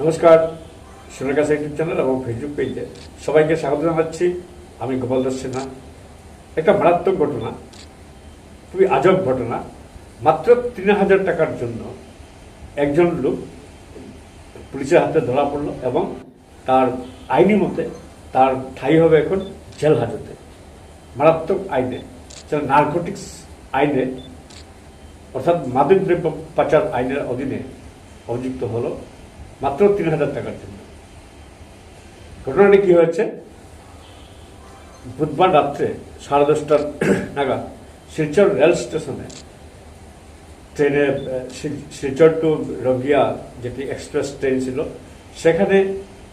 নমস্কার সোনাকা YouTube channel এবং ফেসবুক পেজে সবাইকে স্বাগত জানাচ্ছি। আমি গোপাল দাস সিনহা। একটা মারাত্মক ঘটনা, খুবই আজব ঘটনা। মাত্র তিন হাজার টাকার জন্য একজন লোক পুলিশের হাতে ধরা পড়ল এবং তার আইনি মতে তার ঠাই হবে এখন জেল হাজতে। মারাত্মক আইনে সেটা নার্কোটিক্স আইনে, অর্থাৎ মাদক দ্রব্য পাচার আইনের অধীনে অভিযুক্ত হলো মাত্র তিন হাজার টাকার জন্য। ঘটনাটি কি হয়েছে? বুধবার রাত্রে সাড়ে দশটার নাগাদ শিলচর রেল স্টেশনে ট্রেনে শিলচর টু রঙ্গিয়া যেটি এক্সপ্রেস ট্রেন ছিল, সেখানে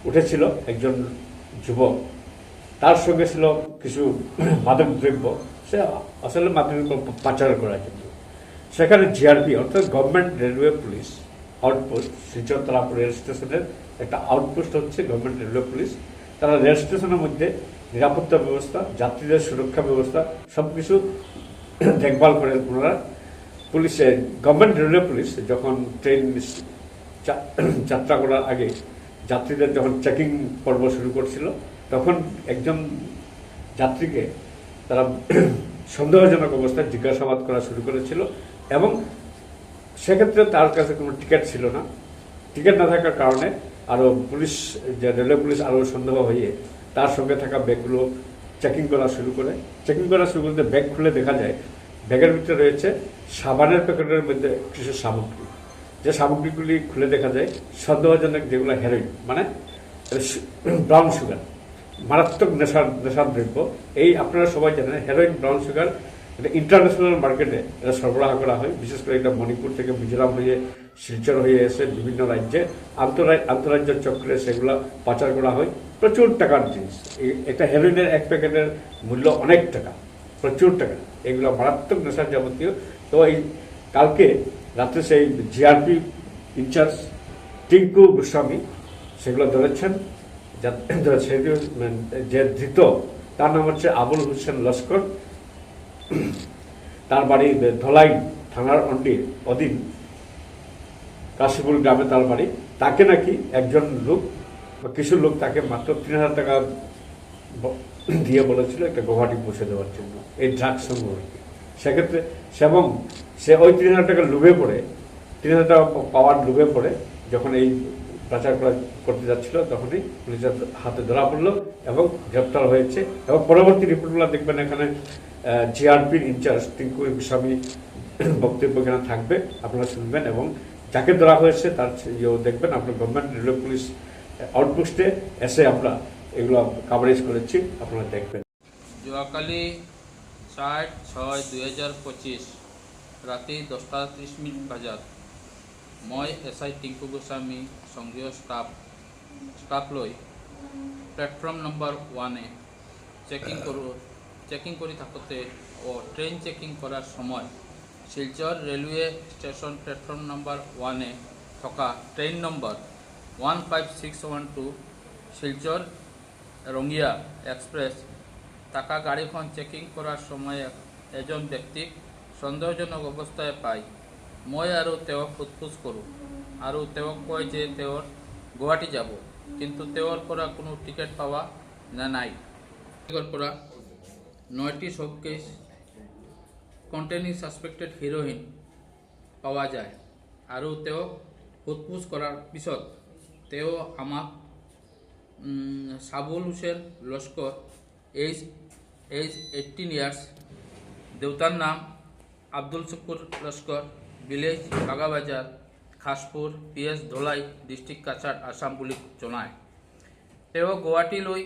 উঠেছিল একজন যুবক। তার সঙ্গে ছিল কিছু মাদক দ্রব্য। সে আসলে মাদক পাচার করার জন্য সেখানে জিআরপি অর্থাৎ government railway police outpost Silchar rail স্টেশনের একটা আউটপোস্ট হচ্ছে গভর্নমেন্ট রেলওয়ে পুলিশ তারা রেল স্টেশনের মধ্যে নিরাপত্তা ব্যবস্থা, যাত্রীদের সুরক্ষা ব্যবস্থা সব কিছু দেখভাল করেন ওনারা। পুলিশে গভর্নমেন্ট রেলওয়ে পুলিশ যখন ট্রেন যাত্রা করার আগে যাত্রীদের যখন চেকিং পর্ব শুরু করছিল, তখন একজন যাত্রীকে তারা সন্দেহজনক অবস্থায় জিজ্ঞাসাবাদ করা শুরু করেছিল এবং সেক্ষেত্রে তার কাছে কোনো টিকিট ছিল না। টিকিট না থাকার কারণে আরও পুলিশ, যে রেলওয়ে পুলিশ আরও সন্দেহ হয়ে তার সঙ্গে থাকা ব্যাগগুলো চেকিং করা শুরু করে। চেকিং করা শুরু করতে ব্যাগ খুলে দেখা যায়, ব্যাগের ভিতরে রয়েছে সাবানের প্যাকেটের মধ্যে কিছু সামগ্রী। যে সামগ্রীগুলি খুলে দেখা যায়, সন্দেহজনক যেগুলো হেরোইন মানে ব্রাউন সুগার মারাত্মক নেশার নেশার দ্রব্য। এই আপনারা সবাই জানেন হেরোইন ব্রাউন সুগার এটা ইন্টারন্যাশনাল মার্কেটে এটা সরবরাহ করা হয়। বিশেষ করে এটা মণিপুর থেকে, মিজোরাম হয়ে, শিলচর হয়ে এসে বিভিন্ন রাজ্যে আন্তরাজ আন্তরাজ্য চক্রে সেগুলো পাচার করা হয়। প্রচুর টাকার জিনিস। এটা হেরোইনের এক প্যাকেটের মূল্য অনেক টাকা। প্রচুর টাকা। এগুলো মারাত্মক নেশার যাবতীয়। তো এই, কালকে রাত্রে সেই জিআরপি ইনচার্জ টিঙ্কু গোস্বামী সেগুলো ধরেছেন, যে ধৃত, তার নাম হচ্ছে আবুল হোসেন লস্কর। তার বাড়ি ধলাই থানার অন্ডি অধীন কাশীপুর গ্রামে তার বাড়ি। তাকে নাকি একজন লোক বা কিছু লোক তাকে মাত্র তিন হাজার টাকা দিয়ে বলেছিল একটা গুয়াহাটি পৌঁছে দেওয়ার জন্য এই ড্রাগ সংগ্রহ। সেক্ষেত্রে সেবং সে ওই তিন হাজার টাকা লুভে পড়ে, তিন হাজার টাকা পাওয়ার লুভে পড়ে যখন এই পাচার করা করতে যাচ্ছিল তখনই পুলিশের হাতে ধরা পড়ল এবং গ্রেপ্তার হয়েছে এবং পরবর্তী রিপোর্টগুলো দেখবেন এখানে জিআরপির ইনচার্জ টিঙ্কু গোস্বামী বক্তব্য এখানে থাকবে, আপনারা শুনবেন এবং যাকে ধরা হয়েছে তার ইয়েও দেখবেন আপনার গভর্নমেন্ট রেলওয়ে পুলিশ আউটপোস্টে এসে আমরা এগুলো কাভারেজ করেছি, আপনারা দেখবেন। যোৱাকালি চাৰ ছয় দুই হাজার পঁচিশ, রাতে দশটা ত্ৰিছ মিনিট বজাত মই এস আই টিংকু গোস্বামী সংঘীয় স্টাফ স্টাফ লৈ প্লেটফৰ্ম নম্বৰ ওৱানে চেকিং কৰোঁ। চেকিং কৰি থাকোঁতে অ' ট্ৰেইন চেকিং কৰাৰ সময় Silchar railway station platform number ওৱানে থকা train number one five six one two Silchar Rangia express টাকা গাড়ীখন চেকিং কৰাৰ সময়ত এজন ব্যক্তিক সন্দেহজনক অৱস্থায় পাই। মই আৰু তেওঁক সোধপোছ কৰোঁ আৰু তেওঁক কয় যে তেওঁৰ গুৱাহাটী যাব, কিন্তু তেওঁৰ পৰা কোনো টিকেট পোৱা না নাই। পৰা নয়টি শোকেছ কণ্টেইনিং ছাছপেক্টেড হিৰ'ইন পাওয়া যায়। আৰু তেওঁক সোধপোছ কৰাৰ পিছত তেওঁ আমাক উম, Sabul Hussain Laskar age age eighteen years দেউতার নাম Abdul Shukur Laskar village Bagabazar Khaspur P S Dholai district Cachar Assam বুলি জনায়। তেওঁ গুৱাহাটীলৈ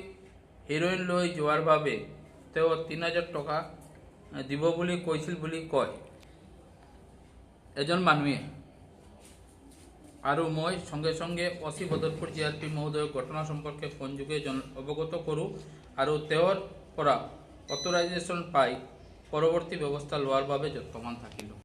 হিৰইন লৈ যোৱাৰ বাবে তেওঁ তিনি হাজাৰ টকা দিব বুলি কৈছিল বুলি কয়। এজন মানুহে। আৰু মই সঙ্গে সঙ্গে অচি বদরপুর পি মহোদয়ক ঘটনা সম্পর্কে ফোন যোগে জন, অৱগত কৰোঁ আৰু তেওঁৰ পৰা অথৰাইজেশ্যন পাই পৰৱৰ্তী ব্যৱস্থা লোৱাৰ বাবে যত্নমান থাকিলোঁ।